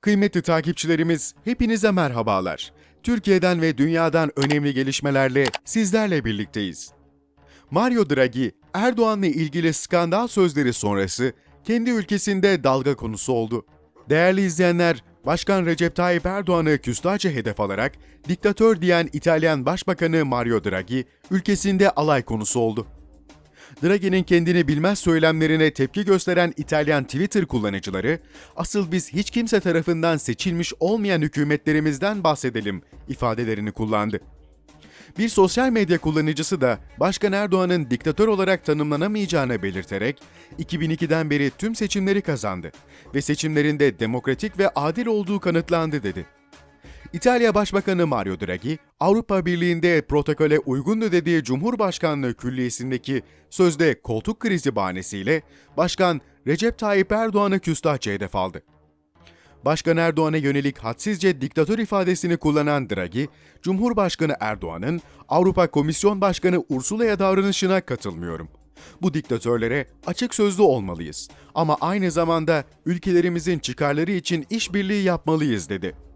Kıymetli takipçilerimiz, hepinize merhabalar. Türkiye'den ve dünyadan önemli gelişmelerle sizlerle birlikteyiz. Mario Draghi, Erdoğan'la ilgili skandal sözleri sonrası kendi ülkesinde dalga konusu oldu. Değerli izleyenler, Başkan Recep Tayyip Erdoğan'ı küstahça hedef alarak diktatör diyen İtalyan Başbakanı Mario Draghi ülkesinde alay konusu oldu. Draghi'nin kendini bilmez söylemlerine tepki gösteren İtalyan Twitter kullanıcıları, asıl biz hiç kimse tarafından seçilmiş olmayan hükümetlerimizden bahsedelim ifadelerini kullandı. Bir sosyal medya kullanıcısı da Başkan Erdoğan'ın diktatör olarak tanımlanamayacağını belirterek 2002'den beri tüm seçimleri kazandı ve seçimlerinde demokratik ve adil olduğu kanıtlandı dedi. İtalya Başbakanı Mario Draghi, Avrupa Birliği'nde protokole uygundu dediği Cumhurbaşkanlığı Külliyesi'ndeki sözde koltuk krizi bahanesiyle Başkan Recep Tayyip Erdoğan'ı küstahça hedef aldı. Başkan Erdoğan'a yönelik hadsizce diktatör ifadesini kullanan Draghi, Cumhurbaşkanı Erdoğan'ın Avrupa Komisyon Başkanı Ursula'ya davranışına katılmıyorum. Bu diktatörlere açık sözlü olmalıyız ama aynı zamanda ülkelerimizin çıkarları için işbirliği yapmalıyız dedi.